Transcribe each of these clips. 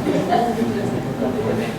Obrigada.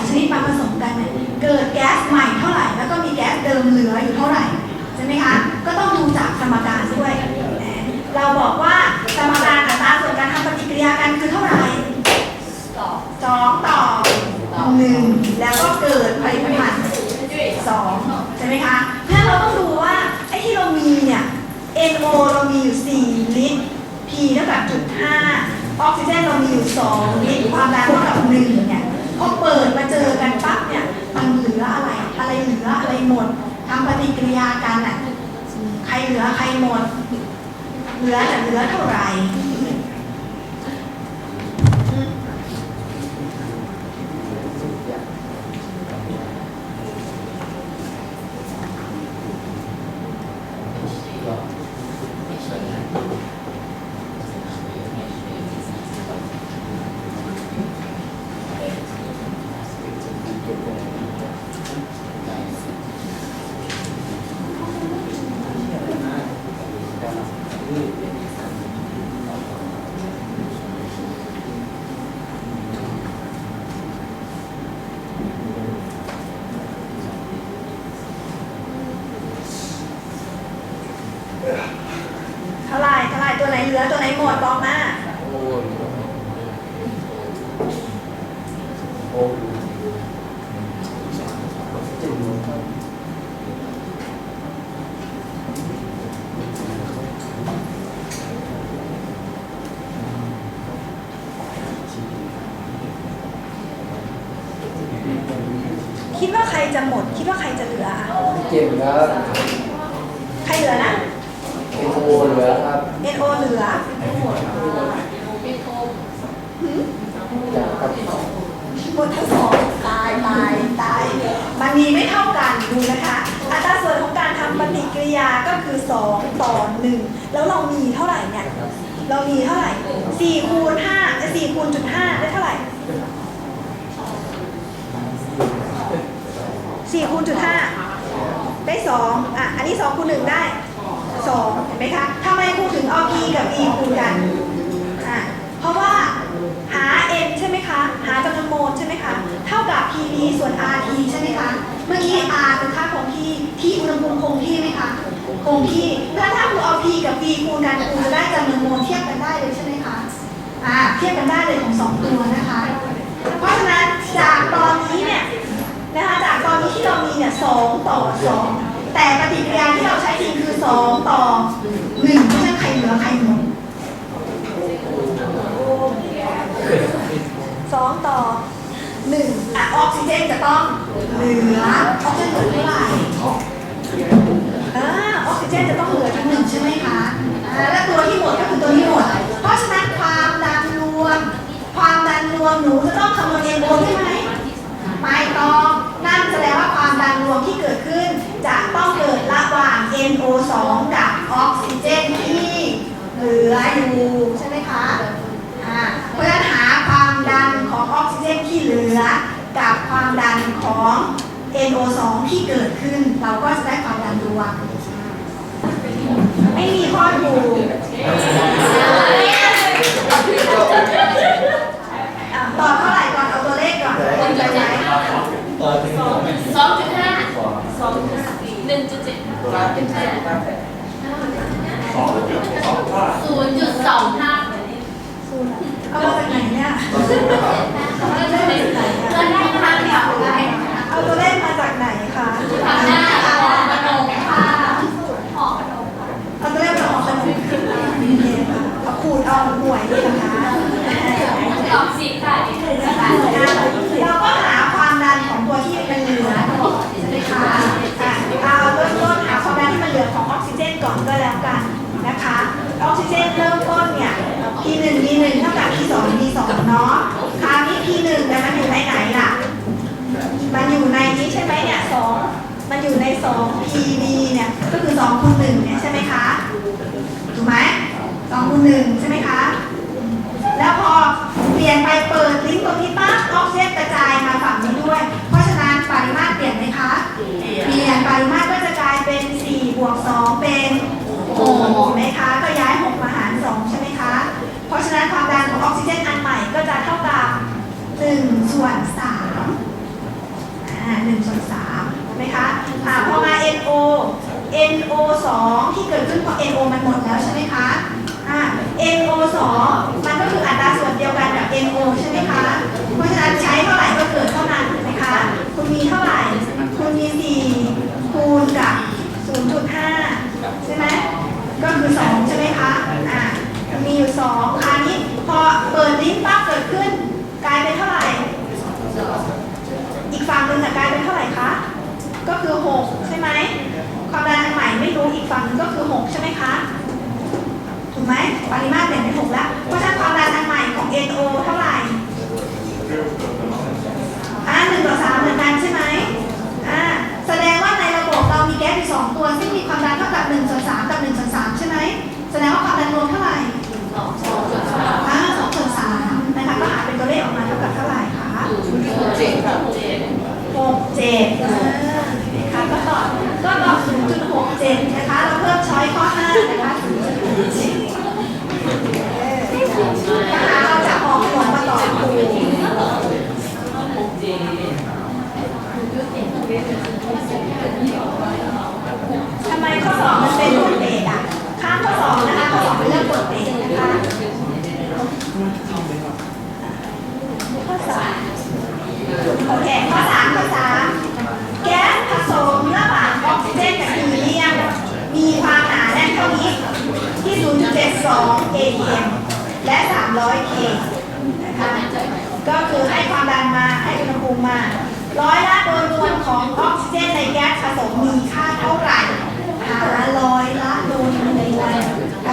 2 ชนิดมาผสมกันเนี่ยเกิดแก๊สใหม่เท่าไหร่ แล้วก็มีแก๊สเดิมเหลืออยู่เท่าไหร่ใช่ไหมคะ ก็ต้องดูจากสมการด้วยเราบอกว่าสมการอัตราส่วนการทำปฏิกิริยากันคือเท่าไหร่สองต่อหนึ่งแล้วก็เกิดผลิตภัณฑ์สองใช่ไหมคะเพราะเราต้องดูว่าไอ้ที่เรามีเนี่ย NO เรามีอยู่ 4 ลิตร P เท่ากับจุด5ออกซิเจนเรามีอยู่ 2 ลิตร ความดันเท่ากับ 1 พอเปิดมาเจอกันปั๊บเนี่ยมันเหลืออะไร อะไรเหลืออะไรหมดทำปฏิกิริยากันอะใครเหลือใครหมด เหลือแต่เหลือเท่าไหร่เท่าไหร่เท่าไหร่ตัวไหนเหลือตัวไหนหมดบอกมา คิดว่าใครจะหมด คิดว่าใครจะเหลือคะเจ็บครับใครเหลือนะเอ็นโอเหลือครับ NO เหลือหืมอยากกับหมดทั้งสองตายตายตายมันมีไม่เท่ากันดูนะคะ อัตราส่วนของการทำปฏิกิริยาก็คือ 2 ต่อ 1 แล้วเรามีเท่าไหร่เนี่ยเรามีเท่าไหร่4คูณ5เอ้ย4คูณจุด5ได้เท่าไหร่ 4คูณจุด5ได้2อะ อันนี้2คูณ1ได้2เห็นไหมคะทำไมครูถึงเอา P กับ E คูณกันอะเพราะว่าหา NG กับ PV ส่วน RT ใช่ไหมคะ เมื่อกี้ R เป็นค่าคงที่ T อุณหภูมิคงที่ไหมคะ คงที่ถ้าถ้าครูเอา P กับ V คูณกันครูจะได้จำนวนโมลเทียบกันได้เลยใช่ไหมคะ อ่าเทียบกันได้เลยของสองตัวนะคะ เพราะฉะนั้นจากตอนนี้เนี่ย นะคะจากตอนนี้ที่เรามีเนี่ยสองต่อสองแต่ปฏิกิริยาที่เราใช้จริงคือสองต่อหนึ่งเพราะฉะนั้นใครเหลือใครหมดสองต่อหนึ่งอะออกซิเจนจะต้องเหลือออกซิเจนเหลือเท่าไหร่อ่าออกซิเจนจะต้องเหลือทั้งหนึ่งใช่ไหมคะอ่าและตัวที่หมดก็คือตัวที่หมดเพราะฉะนั้นความดันรวม ความดันรวมหนูจะต้องคำนวณเองโอใช่ไหม ไม่ต้องนั่นแสดงว่าความดันรวมที่เกิดขึ้น จะต้องเกิดระหว่าง NO2 กับออกซิเจนที่เหลืออยู่ใช่ไหมคะอ่าเพราะฉะนั้นหาความดันของออกซิเจนที่เหลือ กับความดันของ NO2 ที่เกิดขึ้น เราก็จะได้ความดันรวมไม่มีข้อถูก สองจุดห้าสองจุดห้าหนึ่งจุดเจ็ดสองจุดแปดสองจุดห้าศูนย์จุดสองห้าเอามาจากไหนเนี่ยเราได้ทางเดียวเลยเอาตัวเลขมาจากไหนคะทางหน้าออกมโนค่ะเอาตัวเลขมาออกขนมเอาขูดเอาหวยนี่นะคะ ตอบสิบค่ะ เราก็หาความดันของตัวที่มันเหลือใช่ไหมคะอะเอาเริ่มต้นหาความดันที่มันเหลือของออกซิเจนก่อนก็แล้วกันนะคะ ออกซิเจนเริ่มต้นเนี่ย P1 D1 เท่ากับ P2 D2 เนาะ คราวนี้ P1 เนี่ยมันอยู่ในไหนล่ะ มันอยู่ในนี้ใช่ไหมเนี่ยสองมันอยู่ในสอง PV เนี่ยก็คือสองคูณหนึ่งเนี่ยใช่ไหมคะถูกไหมสองคูณหนึ่งใช่ไหมคะ แล้วพอเปลี่ยนไปเปิดลิงก์ตรงนี้ปั๊บออกซิเจนกระจายมาฝั่งนี้ด้วย เพราะฉะนั้นปริมาตรเปลี่ยนไหมคะ เปลี่ยนปริมาตรก็จะกลายเป็น4บวก2เป็น6ถูกไหมคะ ก็ย้าย 6 มาหาร 2 ใช่ไหมคะ เพราะฉะนั้นความดันของออกซิเจนอันใหม่ก็จะเท่ากับ 1 ส่วน 3 อ่า1ส่วน3ถูกไหมคะอ่าพอมา NO NO 2 ที่เกิดขึ้นเพราะ NO มันหมดแล้วใช่ไหมคะอ่า NO 2มันก็คืออัตราส่วนเดียวกันกับ NO ใช่ไหมคะ เพราะฉะนั้นใช้เท่าไหร่ก็เกิดเท่านั้นถูกไหมคะ คุณมีเท่าไหร่ คุณมี 4 คูณกับ 0.5 ใช่ไหม ก็คือ 2 ใช่ไหมคะ อ่ามีอยู่2คราวนี้พอเปิดลิงก์ปั๊บเกิดขึ้น กลายเป็นเท่าไหร่ อีกฝั่งหนึ่งอะกลายเป็นเท่าไหร่คะ ก็คือ 6 ใช่ไหม ความดันอันใหม่ไม่รู้อีกฝั่งหนึงก็คือ 6 ใช่ไหมคะ ถูกไหมปริมาตรเปลี่ยนเป็น6แล้ว เพราะฉะนั้นความดันอันใหม่ของ NO เท่าไหร่อ่าหนึ่งต่อสามเหมือนกันใช่ไหมอ่า แสดงว่าในระบบเรามีแก๊สอยู่สองตัว ซึ่งมีความดันเท่ากับ1ส่วน3กับ1ส่วน3ใช่ไหม แสดงว่าความดันรวมเท่าไหร่ สองสองจุดสาม อ่าสองส่วนสามนะคะ ก็หาเป็นตัวเลขออกมาเท่ากับเท่าไหร่คะ เจ็ดครับเจ็ด หกเจ็ดเออนะคะก็ตอบก็ตอบศูนย์จุดหกเจ็ดนะคะ เราเพิ่มช้อยข้อห้านะคะศูนย์จุดหกเจ็ดนะคะเราจะออกขนมมาตอบครูทำไมข้อสอบมันเป็นกฎเบรกอะ ข้ามข้อสอบนะคะ ข้อสอบเป็นเรื่องกฎเบรกนะคะ ข้อสาม โอเค ข้อสามข้อสามแก๊สผสมระหว่างออกซิเจนกับฮีเลียม มีความหนาแน่นเท่านี้ที่ 0.72 atm และ 300 k นะคะ ก็คือให้ความดันมา ให้อุณหภูมิมา ร้อยละโดยมวลของออกซิเจนในแก๊สผสมมีค่าเท่าไหร่หาร้อยละโดยมวลทำยังไงแต่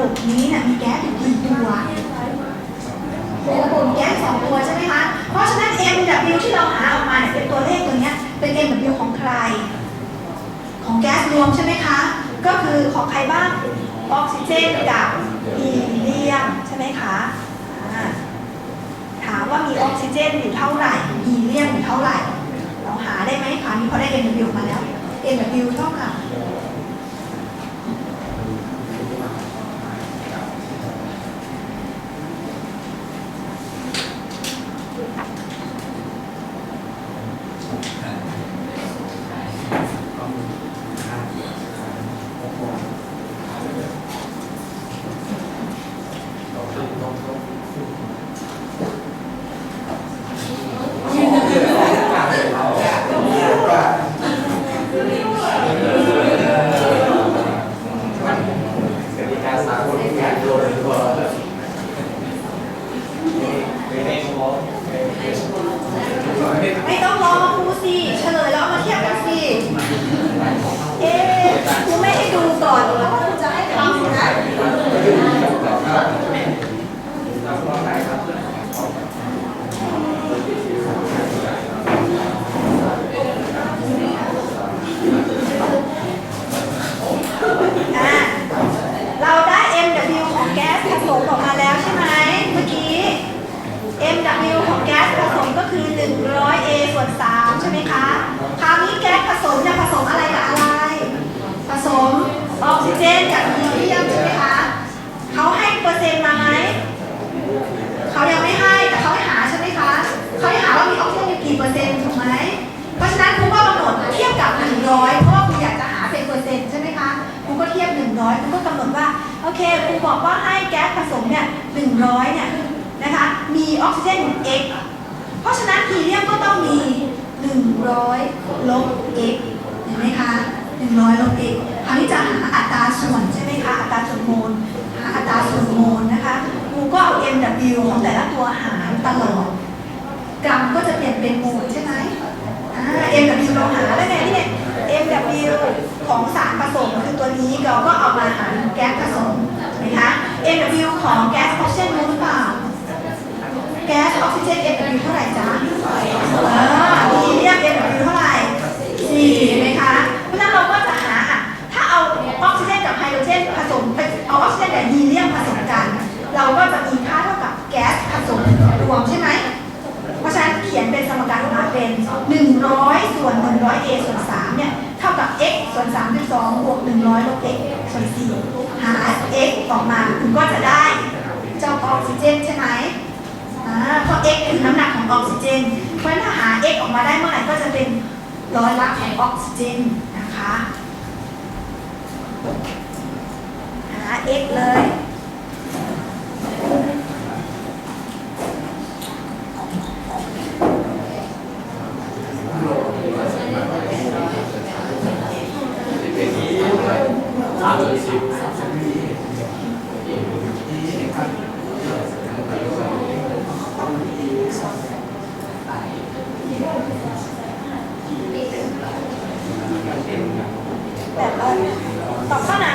บบนี้นะมีแก๊สอยู่กี่ตัวในระบบแก๊สสองตัวใช่ไหมคะ เพราะฉะนั้น MW ที่เราหาออกมาเนี่ยเป็นตัวเลขตัวเนี้ยเป็น MW ของใคร ของแก๊สรวมใช่ไหมคะ ก็คือของใครบ้างออกซิเจนกับฮีเลียมใช่ไหมคะถามว่ามีออกซิเจนอยู่เท่าไหร่ฮีเลียมอยู่เท่าไหร่ เราหาได้ไหมคะนี่พอได้ MW มาแล้ว MW เท่ากับ ไม่ต้องรอครูสิเฉลยแล้วเอามาเทียบกันสิ เอ๊ะครูไม่ให้ดูก่อนเพราะว่าครูจะให้ทำนะ อะเราได้ MW ของแก๊สผสมออกมาแล้วใช่ไหมเมื่อกี้ MW ของแก๊สผสมก็คือ 100 A ส่วน 3 ใช่ไหมคะ คราวนี้แก๊สผสมจะผสมอะไรกับอะไร ผสมออกซิเจนกับฮีเลียมใช่ไหมคะ เขาให้เปอร์เซ็นต์มาไหม เขายังไม่ให้แต่เขาให้หาใช่ไหมคะ เขาให้หาว่ามีออกซิเจนอยู่กี่เปอร์เซ็นต์ถูกไหม เพราะฉะนั้นครูก็กำหนดเทียบกับ 100 เพราะว่าครูอยากจะหาเป็นเปอร์เซ็นต์ใช่ไหมคะ ครูก็เทียบ 100ครูก็กำหนดว่า โอเค ครู บอกว่าให้แก๊สผสมเนี่ย100เนี่ยนะคะมีออกซิเจน x เพราะฉะนั้นฮีเลียมก็ต้องมี100ลบ x เห็นไหมคะ100ลบ x คราวนี้จะหาอัตราส่วนใช่ไหมคะอัตราส่วนโมลหาอัตราส่วนโมลนะคะครูก็เอา mw ของแต่ละตัวหารตลอดกรัมก็จะเปลี่ยนเป็นโมลใช่ไหมอ่า mw เราหาแล้วไงนี่ไง mw ของสารผสมคือตัวนี้เราก็เอามาหารแก๊สผสมนะคะ mw ของแก๊สออกซิเจนรู้หรือเปล่า แก๊สออกซิเจน mw เท่าไหร่จ๊ะอ่าฮีเลียม mw เท่าไหร่สี่ไหมคะเพราะฉะนั้นเราก็จะหาอะถ้าเอาออกซิเจนกับไฮโดรเจนผสมเอาออกซิเจนกับฮีเลียมผสมกัน เราก็จะมีค่าเท่ากับแก๊สผสมรวมใช่ไหม เพราะฉะนั้นเขียนเป็นสมการออกมาเป็น 100 ส่วน 100 a ส่วน 3 เนี่ย เท่ากับ x ส่วน 32บวก100ลบ x ส่วน4หา x ออกมาคุณก็จะได้เจ้าออกซิเจนใช่ไหมอ่าเพราะ x คือน้ำหนักของออกซิเจน เพราะฉะนั้นถ้าหา x ออกมาได้เมื่อไหร่ก็จะเป็นร้อยละของออกซิเจนนะคะ หา x เลย แบบว่าตอบข้อไหน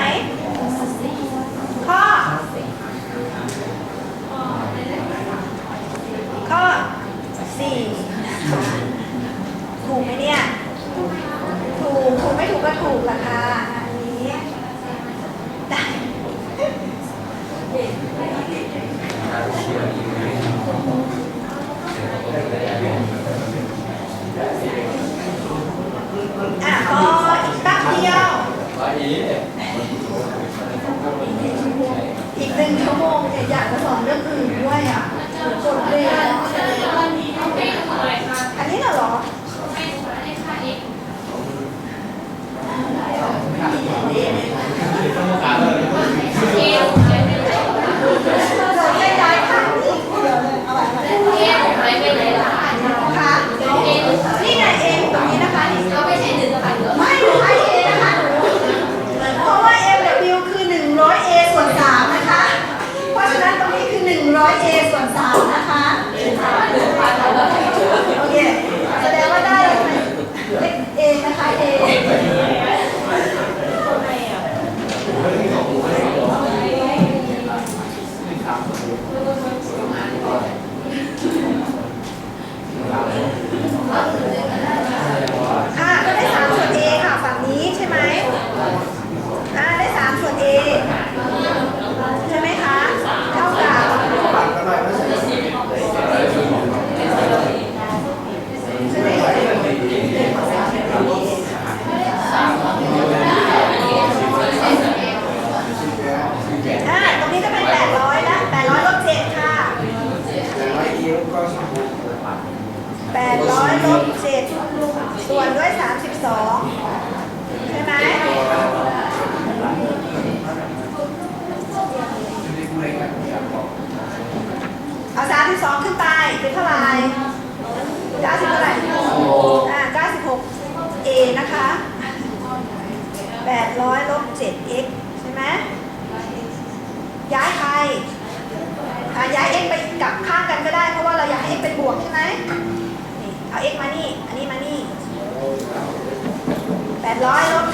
800ลบ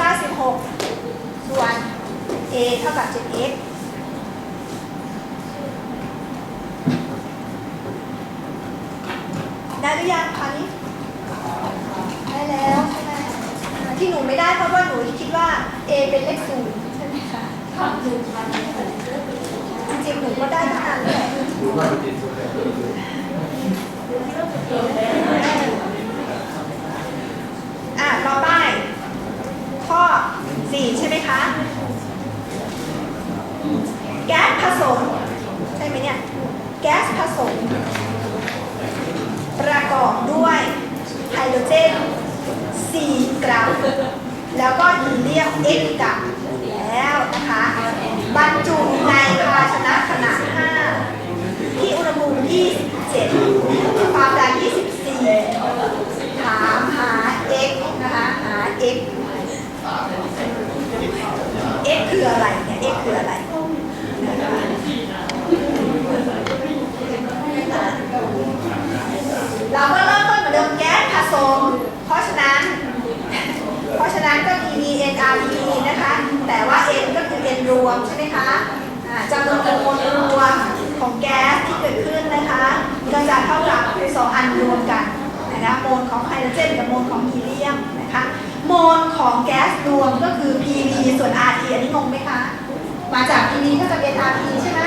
96 ส่วน a เท่ากับ 7x ได้หรือยังคราวนี้ ได้แล้วใช่ไหมที่หนูไม่ได้เพราะว่าหนูคิดว่า a เป็นเลขศูนย์ใช่ไหมคะจริงๆหนูก็ได้ทั้งนั้นแหละอะต่อไป ข้อ 4 ใช่ไหมคะ แก๊สผสม ใช่ไหมเนี่ย แก๊สผสม ประกอบด้วยไฮโดรเจน 4 กรัม แล้วก็ฮีเลียม x กรัมแล้วนะคะ บรรจุในภาชนะขนาด 5 ที่อุณหภูมิ 27 ความดัน 24 ถามหา x นะคะ หา x คืออะไรเนี่ย x คืออะไรเราก็เริ่มต้นเหมือนเดิมแก๊สผสม เพราะฉะนั้น เพราะฉะนั้นก็มี NRP นะคะ แต่ว่า N ก็คือ N รวมใช่ไหมคะอ่าจำนวนโมลรวมของแก๊สที่เกิดขึ้นนะคะก็จะเท่ากับสองอันรวมกันนะคะโมลของไฮโดรเจนกับโมลของฮีเลียมนะคะ โมลของแก๊สรวมก็คือ PV ส่วน RT อันนี้งงไหมคะ มาจาก PV ก็จะเป็น RT ใช่ไหม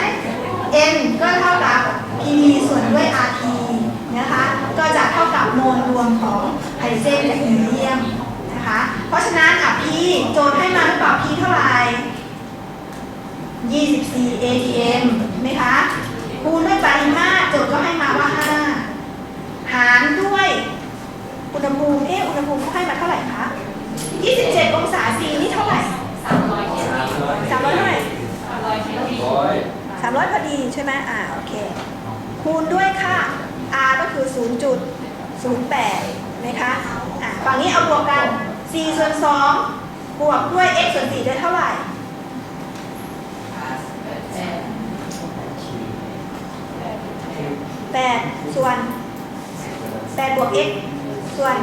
N ก็เท่ากับ PV ส่วนด้วย RT นะคะ ก็จะเท่ากับโมลรวมของไฮเจนกับฮีเลียมนะคะ เพราะฉะนั้นอะ P โจทย์ให้มาหรือเปล่า P เท่าไหร่ 24 ATM ไหมคะ คูณด้วยปริมาตรโจทย์ก็ให้มาว่า 5 หารด้วยอุณหภูมิ เอ๊ะ อุณหภูมิเขาให้มาเท่าไหร่คะ 27 องศา C นี่เท่าไหร่ 300ร้อยเท่าไหร่300 พอดีใช่ไหมอ่าโอเค คูณด้วยค่า R ก็คือ 0.08นะคะอ่าฝั่งนี้เอาบวกกัน 4 ส่วน 2 บวกด้วย x ส่วน 4 ได้เท่าไหร่แป8ส่วนดบวก x ส่วน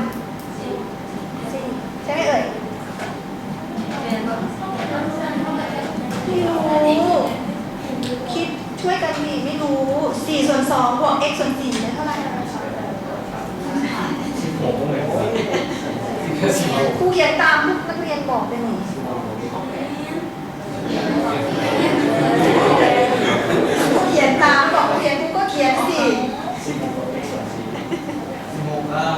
ช่ไหมเอ่ยไม่รู้คิดช่วยกันดีไม่รู้4ส่วน2บวก x ส่วน4ได้เท่าไหร่ครูเขียนตามลูกนักเรียนบอกไปหน่อยครูเขียนตามบอกนักเรียนครูก็เขียนสิสิบหกครับ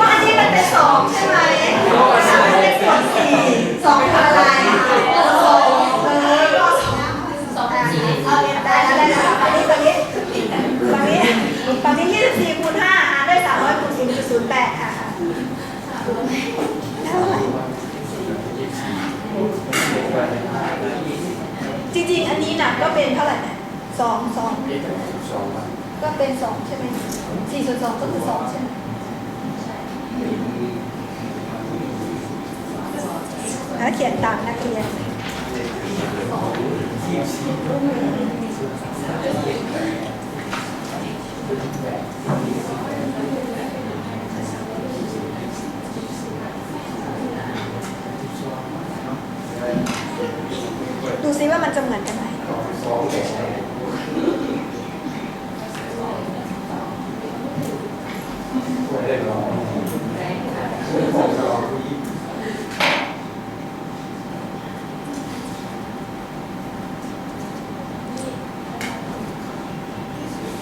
ว่าอันนี้มันเป็นสองใช่ไหมอันนั้นเป็นส่วนสี่สองคืออะไรสองเออก็สองสองเอาได้แล้วได้แล้วอันนี้ตรงนี้ตรงนี้ตรงนี้ยี่สิบสี่คูณห้าหารด้วยสามร้อยคูณศูนย์จุดศูนย์แปดค่ะเท่าไหร่จ ริงๆอันนี้น่ะก็เป็นเท่าไหร่เนี่ยสองสองก็เป็นสองใช่ไหมสี่ส่วนสองก็คือสองใช่ไหมแล้วเขียนตามนักเรียนดูซิว่ามันจะเหมือนกัน ไหม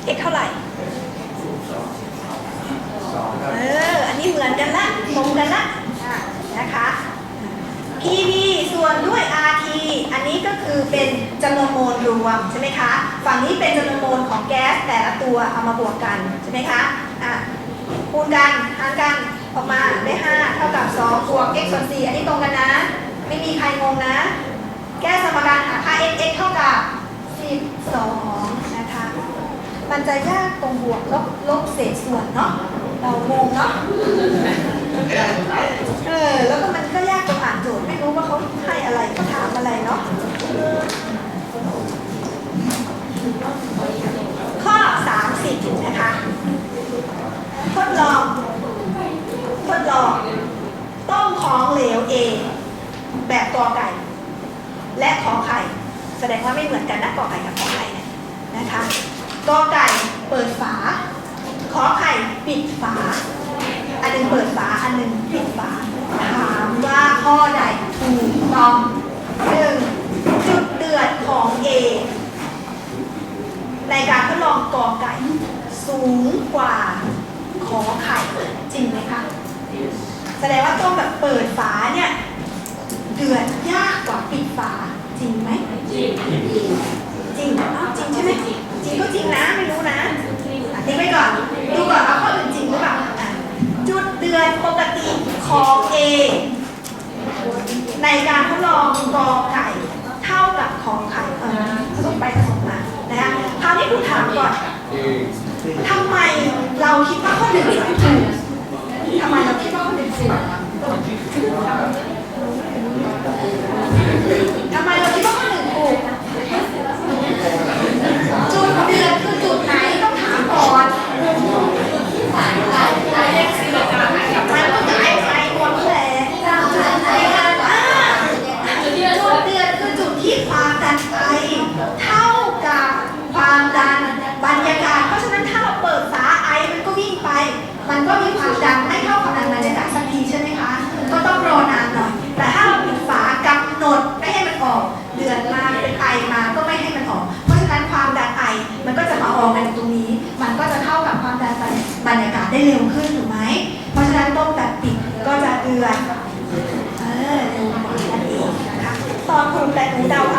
เอ็กเท่าไหร่ เออ อันนี้เหมือนกันละตรงกันละอะนะคะ PV ส่วนด้วย RT อันนี้ก็คือเป็นจำนวนโมลรวมใช่ไหมคะ ฝั่งนี้เป็นจำนวนโมลของแก๊สแต่ละตัวเอามาบวกกันใช่ไหมคะ อะ คูณกันหารกันออกมาได้ 5 เท่ากับ2บวก x ส่วน4อันนี้ตรงกันนะ ไม่มีใครงงนะ แก้สมการหาค่า x x เท่ากับ 12 นะคะ มันจะยากตรงบวกลบลบเศษส่วนเนาะ เรางงเนาะ เออ แล้วก็มันก็ยากตรงอ่านโจทย์ไม่รู้ว่าเขาให้อะไรเขาถามอะไรเนาะ ข้อ 30 นะคะ ทดลอง ทดลอง ต้มของเหลว A แบบกอไก่ และขอไข่ แสดง ว่าไม่เหมือนกันนะกอไก่กับขอไข่เนี่ยนะคะกอไก่เปิดฝา ขอไข่ปิดฝา อันหนึงเปิดฝาอันหนึงปิดฝา ถามว่าข้อใดถูกต้องหนึ่งจุดเดือดของ A ในการทดลองกอไก่สูงกว่าขอไข่จริงไหมคะ แสดงว่าต้องแบบเปิดฝาเนี่ย เดือดยากกว่าปิดฝาจริงไหมจริงจริงอ้าวจริงใช่ไหมจริงก็จริงนะไม่รู้นะอะทิ้งไว้ก่อนดูก่อนว่าข้ออื่นจริงหรือเปล่าอะจุดเดือดปกติของ A ในการทดลองกอไก่เท่ากับของไข่เออผสมไปผสมมานะคะคราวนี้คุณถามก่อนทำไมเราคิดว่าข้อหนึ่งถูกทำไมเราคิดว่าข้อหนึ่งถูกทำไมเราคิดว่าข้อหนึ่งถูกจุดเดือดคือจุดไหนต้องถามก่อน มันก็จะไอ้ไฟหมดแหละจุดไหนกันอ่าจุดเดือดคือจุดที่ความดันไฟเท่ากับความดันบรรยากาศ เพราะฉะนั้นถ้าเราเปิดฝาไอมันก็วิ่งไป มันก็มีความดันไม่เท่าความดันบรรยากาศสักทีใช่ไหมคะ ก็ต้องรอนานหน่อย แต่ถ้าเราปิดฝากำหนดไม่ให้มันออก เดือดมาเป็นไอมาก็ไม่ให้มันออก เพราะฉะนั้นความดันไอมันก็จะมาออกกันตรงนี้ มันก็จะเท่ากับความดันบรรยากาศได้เร็วขึ้นถูกไหม เพราะฉะนั้นต้มแบบปิดก็จะเดือด เออเร็วกว่านั่นเองนะคะตอนคุณแต่หนูเดา